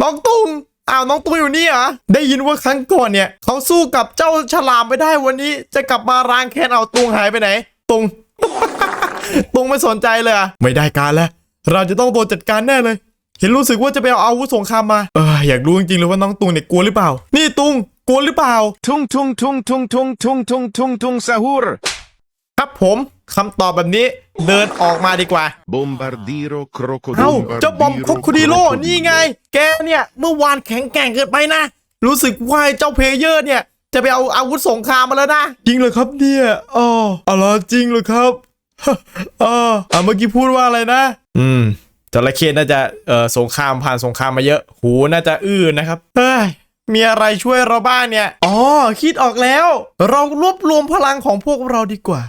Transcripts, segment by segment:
น้องตุงอ้าวน้องตุงอยู่นี่เหรอได้ยินว่าครั้งก่อนเนี่ยเขาสู้กับเจ้าฉลามไม่ได้วันนี้ จะกลับมาร้างแค้นเอาตุงหายไปไหน ตุง ตุงไม่สนใจเลยอะไม่ได้การแล้ว เราจะต้องโดนจัดการแน่เลย เห็นรู้สึกว่าจะไปเอาอาวุธสงครามมาเอออยากรู้จริงๆเลยว่าน้องตุงเนี่ยกลัวหรือเปล่า นี่ตุงกลัวหรือเปล่า Tung tung tung tung tung tung tung tung tung sahur. ครับผม คำตอบแบบนี้เดินออกมาดีกว่า Bombardiro เอ้า crocodilo. เจ้าบอมคอคูดิโลนี่ไง แกเนี่ยเมื่อวานแข็งแกร่งเกินไปนะ รู้สึกว่าไอ้เจ้าเพลเยอร์เนี่ย จะไปเอาอาวุธสงครามมาแล้วนะ จริงเหรอครับเนี่ยอ๋ออะไรจริงเหรอครับอ๋ออะเมื่อกี้พูดว่าอะไรนะ อืมจระเข้น่าจะเอ่อสงครามผ่านสงครามมาเยอะ หูน่าจะอื้อนะครับเฮ้ยมีอะไรช่วยเราบ้างเนี่ย อ๋อ คิดออกแล้ว เรารวบรวมพลังของพวกเราดีกว่า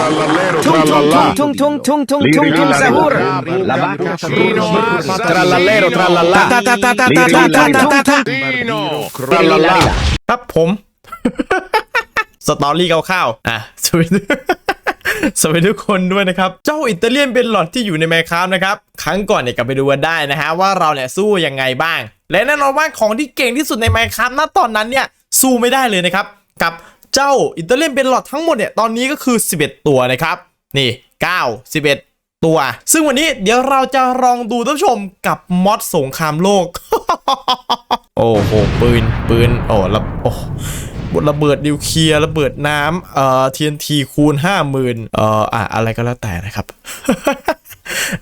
Tung tung trallallà. tung tung tung tung Li tung tung rilla sahur. rilla La rilla vaca Trino, Trino, trallallero, trallallà. Ta ta ta ta ta ta ta ta ta ta. Bombardiro, Trallallà. trallallà. ครับผม สตอรี่คร่าวๆอะสวัสดีสวัสดีทุกคนด้วยนะครับ เจ้าอิตาเลียนเป็นหลอดที่อยู่ในแมคคราฟนะครับ ครั้งก่อนเนี่ยกลับไปดูกันได้นะฮะ ว่าเราเนี่ยสู้ยังไงบ้าง และแน่นอนว่าของที่เก่งที่สุดในแมคคราฟณตอนนั้นเนี่ยสู้ไม่ได้เลยนะครับ กับ เจ้าอิตาเลียนเป็นหลอดทั้งหมดเนี่ยตอนนี้ก็คือ 11 ตัวนะครับ นี่ 9 11 ตัว ซึ่งวันนี้เดี๋ยวเราจะลองดูท่านผู้ชมกับมอดสงครามโลก โอ้โห ปืน ปืน โอ้ระโอ้บทระเบิดนิวเคลียร์ระเบิดน้ำเอ่อ TNT คูณ 50,000เอ่ออะอะไรก็แล้วแต่นะครับ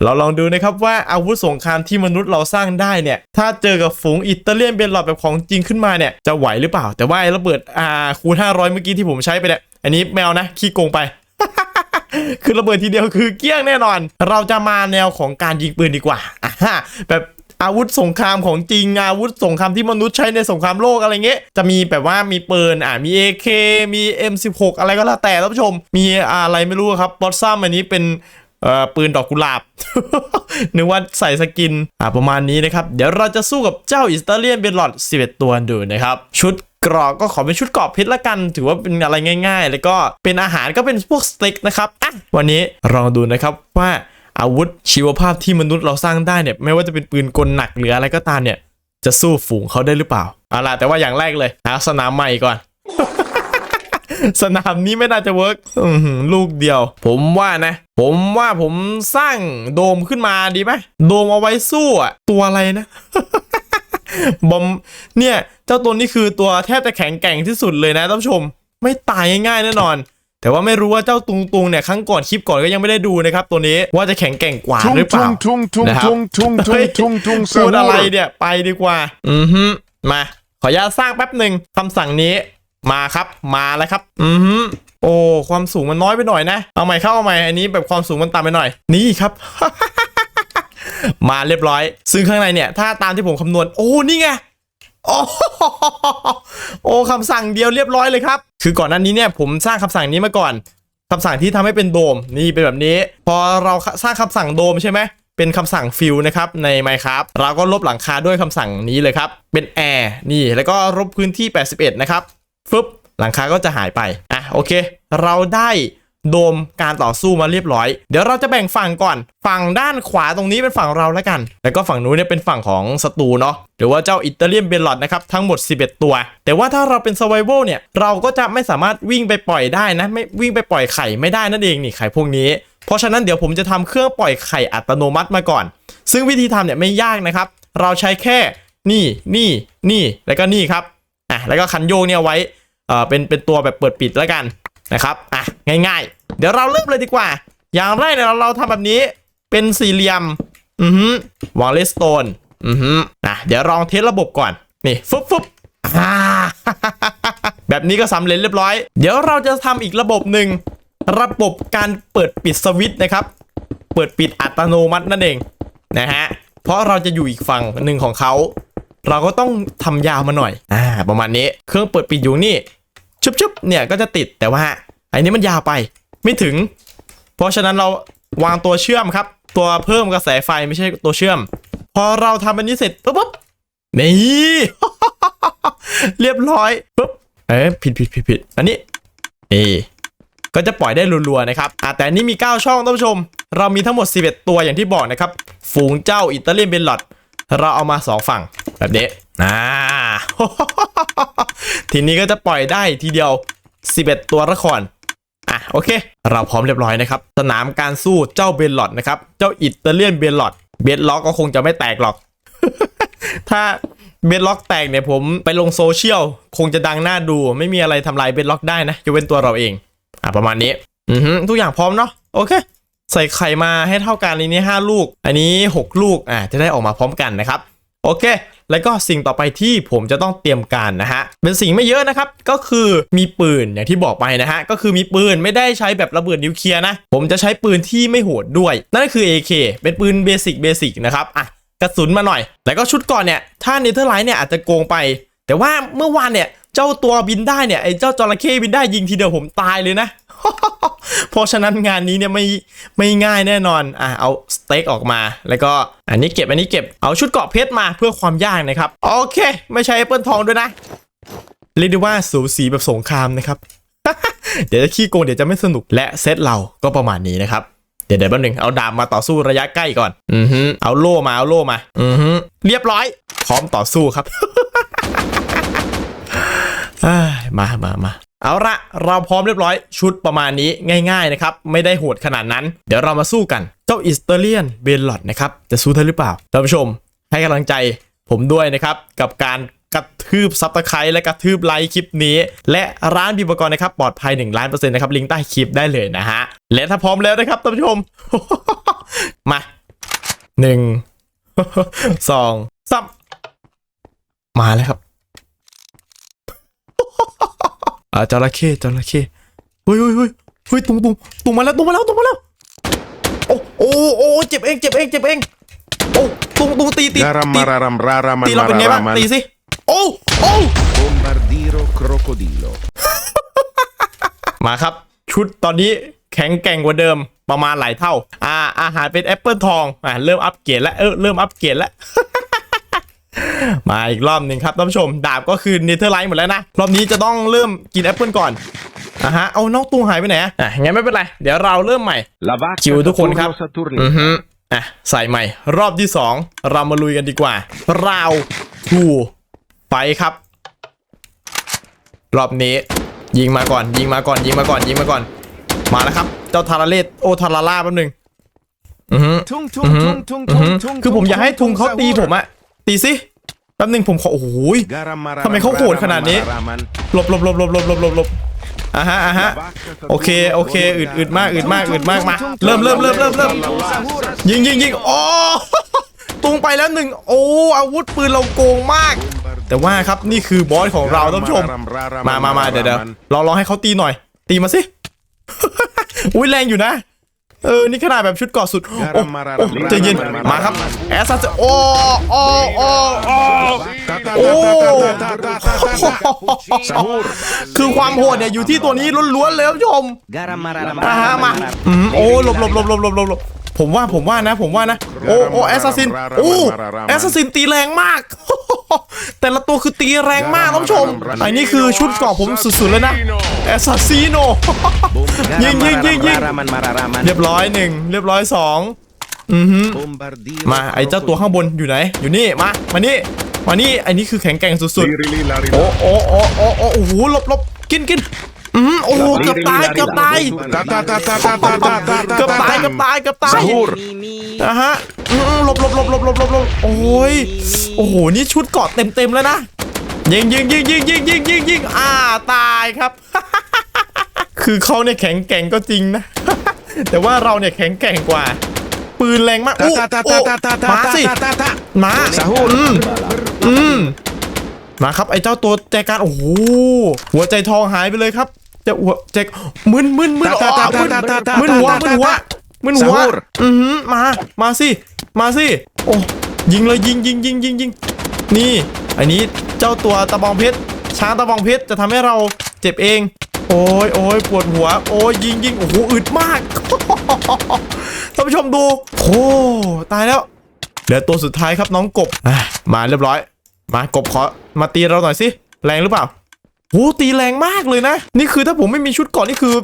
เราลองดูนะครับว่าอาวุธสงครามที่มนุษย์เราสร้างได้เนี่ย ถ้าเจอกับฝูงอิตาเลียนเบนหลอดแบบของจริงขึ้นมาเนี่ย จะไหวหรือเปล่า แต่ว่าระเบิดอ่าคูณ500 เมื่อกี้ที่ผมใช้ไปเนี่ย อันนี้แมวนะ ขี้โกงไปคือระเบิดทีเดียวคือเกลี้ยงแน่นอน เราจะมาแนวของการยิงปืนดีกว่าอ่าฮะแบบอาวุธสงครามของจริงอาวุธสงครามที่มนุษย์ใช้ในสงครามโลกอะไรเงี้ยจะมีแบบว่ามีปืนอ่ามี AK มี M16 อะไรก็แล้วแต่ท่านผู้ชม มีอะไรไม่รู้ครับบอสซัมอันนี้เป็น เอ่อปืนดอกกุหลาบ นึกว่าใส่สกิน อ่าประมาณนี้นะครับ เดี๋ยวเราจะสู้กับเจ้าอิตาเลียนเบลลอด11 ตัวดูนะครับ ชุดกรอกก็ขอเป็นชุดกรอบเพชรละกัน ถือว่าเป็นอะไรง่าย ๆ แล้วก็เป็นอาหารก็เป็นพวกสเต็กนะครับอะวันนี้ลองดูนะครับว่าอาวุธชีวภาพที่มนุษย์เราสร้างได้เนี่ยไม่ว่าจะเป็นปืนกลหนักหรืออะไรก็ตามเนี่ยจะสู้ฝูงเขาได้หรือเปล่าเอาล่ะแต่ว่าอย่างแรกเลยหาสนามใหม่ก่อน สนามนี้ไม่น่าจะเวิร์กอื้อหือลูกเดียว ผมว่านะ ผมว่าผมสร้างโดมขึ้นมาดีไหมโดมเอาไว้สู้อะตัวอะไรนะบอมเนี่ย เจ้าตัวนี้คือตัวแทบจะแข็งแกร่งที่สุดเลยนะท่านผู้ชม ไม่ตายง่ายๆแน่นอน แต่ว่าไม่รู้ว่าเจ้าตุงตุงเนี่ยครั้งก่อนคลิปก่อนก็ยังไม่ได้ดูนะครับ ตัวนี้ว่าจะแข็งแกร่งกว่า Tung หรือเปล่า tung tung tung นะครับ tung tung เฮ้ย tung tung tung พูดอะไร sahur. เนี่ยไปดีกว่า อือฮึมาขออนุญาตสร้างแป๊บหนึ่งคำสั่งนี้ มาครับ มาแล้วครับ อือฮึโอ้ ความสูงมันน้อยไปหน่อยนะ เอาใหม่เข้าเอาใหม่ อันนี้แบบความสูงมันต่ำไปหน่อย นี่ครับ มาเรียบร้อย ซึ่งข้างในเนี่ย ถ้าตามที่ผมคำนวณ โอ้ นี่ไง โอ้โอ้คำสั่งเดียวเรียบร้อยเลยครับ คือก่อนหน้านี้เนี่ยผมสร้างคำสั่งนี้มาก่อนคำสั่งที่ทำให้เป็นโดม นี่เป็นแบบนี้ พอเราสร้างคำสั่งโดมใช่ไหมเป็นคำสั่งฟิลนะครับใน Minecraft เราก็ลบหลังคาด้วยคำสั่งนี้เลยครับ เป็นแอร์นี่แล้วก็ลบพื้นที่ 81 นะครับ ฟึบหลังคาก็จะหายไปอะโอเค เราได้โดมการต่อสู้มาเรียบร้อย เดี๋ยวเราจะแบ่งฝั่งก่อน ฝั่งด้านขวาตรงนี้เป็นฝั่งเราแล้วกัน แล้วก็ฝั่งนู้นเนี่ยเป็นฝั่งของศัตรูเนาะ หรือว่าเจ้าอิตาเลียนเบลลอดนะครับ ทั้งหมด 11 ตัว แต่ว่าถ้าเราเป็น s u r v i v a l เนี่ย เราก็จะไม่สามารถวิ่งไปปล่อยได้นะ ไม่วิ่งไปปล่อยไข่ไม่ได้นั่นเองนี่ไข่พวกนี้ เพราะฉะนั้นเดี๋ยวผมจะทำเครื่องปล่อยไข่อัตโนมัติมาก่อน ซึ่งวิธีทำเนี่ยไม่ยากนะครับ เราใช้แค่ นี่ นี่ นี่ แล้วก็นี่ครับ อะแล้วก็คันโยกเนี่ยไว้เอ่อเป็นเป็นตัวแบบเปิดปิดแล้วกันนะครับอะง่าย ๆ เดี๋ยวเราเริ่มเลยดีกว่า อย่างแรกเนี่ยเราเราทำแบบนี้เป็นสี่เหลี่ยมอือฮึวางเลสโตนอือฮึอะเดี๋ยวลองเทสระบบก่อนนี่ฟึบฟึบอ่าแบบนี้ก็สำเร็จเรียบร้อย เดี๋ยวเราจะทำอีกระบบหนึ่งระบบการเปิดปิดสวิตช์นะครับ เปิดปิดอัตโนมัตินั่นเองนะฮะเพราะเราจะอยู่อีกฝั่งหนึ่งของเขา เราก็ต้องทำยาวมาหน่อย อ่า ประมาณนี้ เครื่องเปิดปิดอยู่นี่ ชุบๆเนี่ยก็จะติดแต่ว่าอันนี้มันยาวไปไม่ถึง เพราะฉะนั้นเราวางตัวเชื่อมครับ ตัวเพิ่มกระแสไฟไม่ใช่ตัวเชื่อม พอเราทำอันนี้เสร็จปุ๊บปุ๊บนี่เรียบร้อยปุ๊บเอ๊ะผิดผิดผิดผิดอันนี้เอก็จะปล่อยได้รัวๆนะครับอะแต่อันนี้มี 9 ช่องท่านผู้ชม เรามีทั้งหมด 11 ตัวอย่างที่บอกนะครับ ฝูงเจ้าอิตาเลียนเบนลอด เราเอามา2ฝั่งแบบนี้อ่าทีนี้ก็จะปล่อยได้ทีเดียว 11 ตัวละครอะโอเค เราพร้อมเรียบร้อยนะครับ สนามการสู้เจ้าเบนลอดนะครับ เจ้าอิตาเลียนเบนลอดเบนล็อกก็คงจะไม่แตกหรอก ถ้าเบนล็อกแตกเนี่ยผมไปลงโซเชียลคงจะดังหน่าดู ไม่มีอะไรทำลายเบนล็อกได้นะยกเว้นตัวเราเอง อะประมาณนี้ อือทุกอย่างพร้อมเนาะโอเค ใส่ไข่มาให้เท่ากันอันนี้ 5 ลูก อันนี้ 6 ลูกอะจะได้ออกมาพร้อมกันนะครับ โอเค แล้วก็สิ่งต่อไปที่ผมจะต้องเตรียมการนะฮะ เป็นสิ่งไม่เยอะนะครับ ก็คือมีปืนอย่างที่บอกไปนะฮะ ก็คือมีปืนไม่ได้ใช้แบบระเบิดนิวเคลียร์นะ ผมจะใช้ปืนที่ไม่โหดด้วย นั่นก็คือ AK เป็นปืนเบสิกเบสิกนะครับ อะ กระสุนมาหน่อย แล้วก็ชุดก่อนเนี่ย ถ้าเนเธอร์ไลท์เนี่ยอาจจะโกงไป แต่ว่าเมื่อวานเนี่ย เจ้าตัวบินได้เนี่ย ไอ้เจ้าจระเข้บินได้ยิงทีเดียวผมตายเลยนะ เพราะฉะนั้นงานนี้เนี่ยไม่ไม่ง่ายแน่นอนอะเอาสเต็กออกมา แล้วก็อันนี้เก็บอันนี้เก็บเอาชุดเกาะเพชรมาเพื่อความยากนะครับ โอเค ไม่ใช่แอปเปิลทองด้วยนะเรียกได้ว่าสูสีแบบสงครามนะครับ เดี๋ยวจะขี้โกงเดี๋ยวจะไม่สนุกและเซตเราก็ประมาณนี้นะครับเดี๋ยวเดี๋ยวแป๊บนึงเอาดาบมาต่อสู้ระยะใกล้ก่อน อือฮึเอาโล่มาเอาโล่มา อือฮึเรียบร้อย พร้อมต่อสู้ครับมามามา เอาละเราพร้อมเรียบร้อยชุดประมาณนี้ง่ายๆนะครับ ไม่ได้โหดขนาดนั้น เดี๋ยวเรามาสู้กัน เจ้าอิสเตเลียนเบนลอดนะครับ จะสู้ได้หรือเปล่าท่านผู้ชม ให้กำลังใจผมด้วยนะครับ กับการกระทืบซับตะไคร้และกระทืบไลค์คลิปนี้ และร้านบีบกรนะครับ ปลอดภัย1ล้านเปอร์เซ็นต์นะครับ ลิงก์ใต้คลิปได้เลยนะฮะ และถ้าพร้อมแล้วนะครับท่านผู้ชม มาหนึ่งสองสามมาแล้วครับ อ่าจระเข้จระเข้เฮ้ยเฮ้ยเฮ้ยเฮ้ยตุงตุงตุงมาแล้วตุงมาแล้วตุงมาแล้วโอ้โอ้โอ้เจ็บเองเจ็บเองเจ็บเองโอ้ตุงตุงตีตี Garam ตี mararam raraman ตีเราเป็นไงบ้าง mararaman. ตีสิโอ้โอ้ Bombardiro crocodilo. มาครับ ชุดตอนนี้แข็งแกร่งกว่าเดิมประมาณหลายเท่า อ่าอาหารเป็นแอปเปิลทองอ่าเริ่มอัปเกรดแล้วเออเริ่มอัปเกรดแล้ว มาอีกรอบหนึ่งครับท่านผู้ชม ดาบก็คือเนเธอร์ไลท์หมดแล้วนะ รอบนี้จะต้องเริ่มกินแอปเปิลก่อนอะฮะ เอาน้องตุงหายไปไหนอะอะงั้นไม่เป็นไร เดี๋ยวเราเริ่มใหม่ La vacca คิวทุกคนครับ Saturno อือ Saturnino. ฮึอะใส่ใหม่ รอบที่ 2 เรามาลุยกันดีกว่าราวทูไฟครับ รอบนี้ ยิงมาก่อน ยิงมาก่อน ยิงมาก่อน ยิงมาก่อน มาแล้วครับ เจ้าทาราเลตโอทาราล่าแป๊บหนึงอือฮึ Tung อื tung อฮึ tung tung อือฮึ tung tung. คือผมอยากให้ทุงเขาตีผมอะ ตีสิแป๊บหนึงผมขอโอ้โหย Garam ทำไม mararam เขาโหดขนาดนี้ mararaman. หลบหลบหลบหลบหลบหลบหลบหลบอะฮะอะฮะ La vacca โอเคโอเคอึดอึดมากอึดมากอึดมากมาเริ่มเริ่มเริ่มเริ่มเริ่มยิงยิงยิงโอ้ตุงไปแล้วหนึ่งโอ้อาวุธปืนเราโกงมาก แต่ว่าครับนี่คือบอสของเราท่านผู้ชมมามามาเดี๋ยวเดี๋ยวเราลองให้เขาตีหน่อย ตีมาสิอุ้ยแรงอยู่นะ เออ นี่ขนาดแบบชุดเกอดสุดโอ้โอ้ใจเย็น มาครับ แอสซัสโอ้โอ้โอ้โอ้โอ้ Sahur. คือความโหดเนี่ยอยู่ที่ตัวนี้ล้วนๆเลยท่านผู้ชม Garam mararam อ่าฮะมา mararam. อืมโอ้หลบหลบหลบหลบหลบหลบหลบผมว่าผมว่านะ ผมว่านะ โอ้โอ้แอสซัสซิน โอ้แอสซัสซินตีแรงมาก แต่ละตัวคือตีแรงมากท่านผู้ชมไอ้นี่คือชุดเกราะผมสุดๆเลยนะแอสซัสซิโนยิง Garam ยิงยิงยิง mararam mararaman. เรียบร้อยหนึ่งเรียบร้อยสองอือฮึ Bombardiro มาไอ้เจ้าตัวข้างบนอยู่ไหน อยู่นี่มามานี่มานี่ไอ้นี่คือแข็งแกร่งสุด Liri lari ๆโอ้โอ้โอ้โอ้โอ้โอ้โหหลบหลบกินกินอืมโอ้โหเกือบตายเกือบตาย Ta ta ta ta ta ta ta ta เกือบตายเกือบตายเกือบตาย Sahur. Mi, mi. นะฮะ อืมหลบหลบหลบหลบหลบหลบหลบโอ้ยโอ้โหนี่ชุดเกาะเต็มเต็มๆแล้วนะยิงยิงยิงยิงยิงยิงยิงยิงอ่าตายครับ คือเขาเนี่ยแข็งแกร่งก็จริงนะ แต่ว่าเราเนี่ยแข็งแกร่งกว่า ปืนแรงมาก Ta อู้ ta ta โอ้ ta ta ta มา ta สิ ta ta ta. มาสาหูอืมอืมมาครับไอ้เจ้าตัวใจกลารโอ้โหหัวใจทองหายไปเลยครับจะหัวใจมึนมึนมึนตาอ๋อตาตามึนตาตาตามึนหัวตามึนหัวตามึนหัวสาหูอือหือมามาสิ มาสิ โอ้ ยิงเลยยิงยิงยิงยิงยิงนี่ อันนี้เจ้าตัวตะบองเพชร ช้างตะบองเพชรจะทำให้เราเจ็บเอง โอ้ยโอ้ยปวดหัว โอ้ยยิงยิงโอ้โหอึดมาก ท่านผู้ชมดู โอ้ตายแล้ว เหลือตัวสุดท้ายครับน้องกบ มาเรียบร้อย มากบขอมาตีเราหน่อยสิ แรงหรือเปล่าโหตีแรงมากเลยนะ นี่คือถ้าผมไม่มีชุดก่อนนี่คือ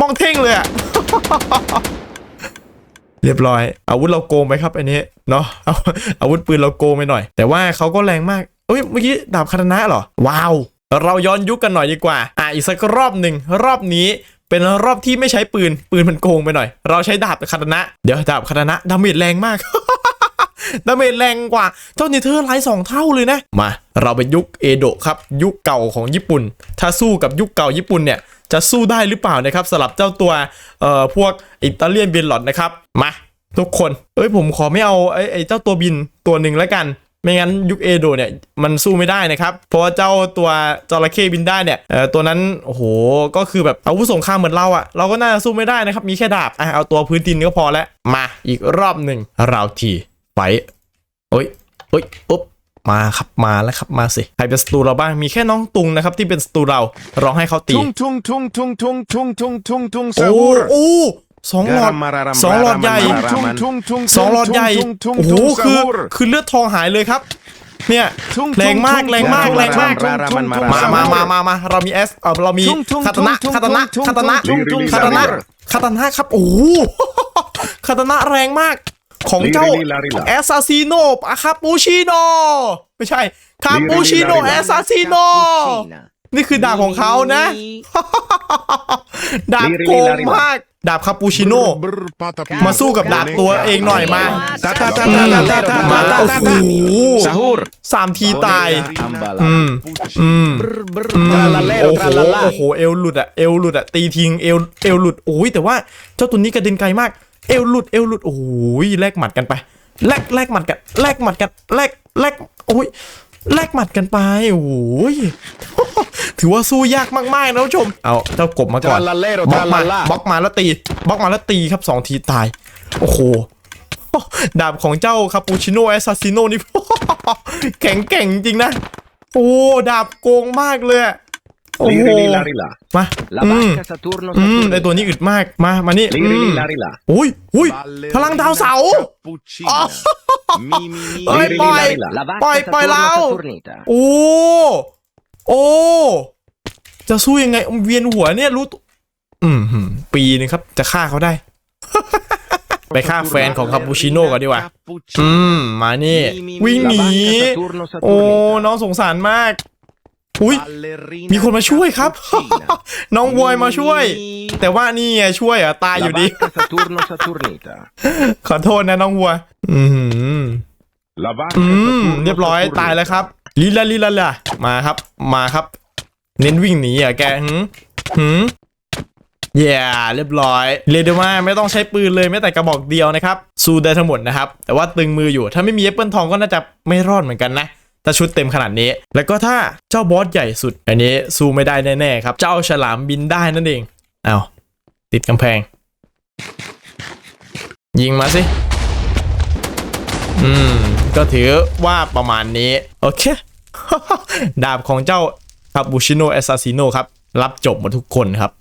มองเท่งเลยอะ เรียบร้อย อาวุธเราโกงไปครับอันนี้เนาะเอาอาวุธปืนเราโกงไปหน่อย แต่ว่าเขาก็แรงมากเอ้ยเมื่อกี้ดาบคาตนะเหรอ ว้าว เราย้อนยุคกันหน่อยดีกว่า อะอีกสักรอบหนึ่งรอบนี้เป็นรอบที่ไม่ใช้ปืน ปืนมันโกงไปหน่อย เราใช้ดาบคาตนะ เดี๋ยวดาบคาตนะดาเมจแรงมากดาเมจแรงกว่า เจ้าเนเธอร์ไลท์สองเท่าเลยนะ มา เราเป็นยุคเอโดะครับ ยุคเก่าของญี่ปุ่น ถ้าสู้กับยุคเก่าญี่ปุ่นเนี่ย จะสู้ได้หรือเปล่านะครับสำหรับเจ้าตัวเอ่อพวกอิตาเลียนเบนหลอดนะครับมาทุกคนเอ้ยผมขอไม่เอาไอ้ไอ้เจ้าตัวบินตัวหนึ่งแล้วกัน ไม่งั้นยุคเอโดเนี่ยมันสู้ไม่ได้นะครับ เพราะว่าเจ้าตัวจระเข้บินได้เนี่ยเอ่อตัวนั้นโอ้โหก็คือแบบอาวุธสงครามเหมือนเราอะเราก็น่าจะสู้ไม่ได้นะครับ มีแค่ดาบอะเอาตัวพื้นดินก็พอแล้วมาอีกรอบหนึ่งเราทีไปโอ้ยโอ้ยอุ๊บ มาครับมาแล้วครับมาสิใครเป็นศัตรูเราบ้างมีแค่น้องตุงนะครับที่เป็นศัตรูเราร้องให้เขาตี Tung tung tung tung tung tung tung tung tung โอ้ sahur. โอ้สองหลอดสองหลอดใหญ่ Tung tung tung สองหลอดใหญ่ tung tung โอ้โห tung คือ sahur. คือเลือดทองหายเลยครับเนี่ย Tung แรง tung มาก tung แรงมาก tung แรงมาก tung tung tung มา sahur. มามามามาเรามีเอสเออเรามีทุ่งทุ่งคาตานะทุ่งคาตานะทุ่งคาตานะทุ่งทุ่งคาตานะทุ่งคาตานะครับโอ้โหคาตานะแรงมาก ของเจ้าลิลิลาลิลาแอสซาซิโนอะคาปูชิโนไม่ใช่คาปูชิโนลิลิลาลิลาแอสซาซิโนนี่คือดาบของเขานะ ดาบโกงมาก ดาบคาปูชิโน่ Brr, patapim. มาสู้กับดาบตัวเองหน่อยมา Ta ta ta ta ta ta ta มา ta โอ้ ta โห ta. Sahur. สามทีตาย Ambala. อืมอืมอืม Tralalero, โอ้โห tralala โอ้โห เอวหลุดอะเอวหลุดอะตีทิ้งเอวเอวหลุด โอ้ยแต่ว่าเจ้าตัวนี้กระเด็นไกลมาก เอวหลุดเอวหลุดโอ้ยแลกหมัดกันไปแลกแลกหมัดกันแลกหมัดกันแลกแลกโอ้ยแลกหมัดกันไปโอ้ยถือว่าสู้ยากมากๆนะผู้ชม เอาเจ้ากบมาก่อน Tralalero, บล็อกมา tralala บล็อกมาแล้วตีบล็อกมาแล้วตีครับสองทีตาย โอ้โหดาบของเจ้าคาปูชิโน่แอสซาซิโนนี่แข็งแกร่งจริงนะ โอ้ ดาบโกงมากเลย อะโอ้โห Liri lila rila. มา La อืม barca Saturno อืม Saturno. ไอตัวนี้อึดมากมามานี่อื Liri ม lila rila. อุ้ยอุ้ยพลังดาวเสาร์ Cappuccino. Mi mi mi. เฮ้ย Liri ปล่อย lila rila. La barca Poi- poi Saturno lao. Saturnita. โอ้โอ้จะสู้ยังไงเวียนหัวเนี่ยรู้ตัวอืมหืมปีนึงครับ จะฆ่าเขาได้ ไปฆ่าแฟนของคาปูชิโน่ก่อนดีกว่า Cappuccino. อืมมานี่ วิ่งหนี La barca Saturno โอ้ Saturnita. น้องสงสารมาก อุ้ย Ballerina มีคนมาช่วยครับ cappuccina. น้องวอยมาช่วย แต่ว่านี่ไงช่วยเหรอะตายอ La ยู่ดี barca Saturno Saturnita. ขอโทษนะน้องวัว อืม La barca อืม Saturno เรียบร้อย Saturnita. ตายแล้วครับลีลาลีลาล่ะมาครับ มาครับ เน้นวิ่งหนีอะแกหืมหืมเย่เรียบร้อยเรียกได้ว่าไม่ต้องใช้ปืนเลยแม้แต่กระบอกเดียวนะครับสู้ได้ทั้งหมดนะครับ แต่ว่าตึงมืออยู่ถ้าไม่มีแอปเปิลทองก็น่าจะไม่รอดเหมือนกันนะ ถ้าชุดเต็มขนาดนี้ แล้วก็ถ้าเจ้าบอสใหญ่สุด อันนี้สู้ไม่ได้แน่ๆครับ เจ้าฉลามบินได้นั่นเองเอาติดกำแพง ยิงมาสิ อืม ก็ถือว่าประมาณนี้ โอเค ดาบของเจ้าคาบูชิโนแอสซาซิโนครับ รับจบหมดทุกคนครับ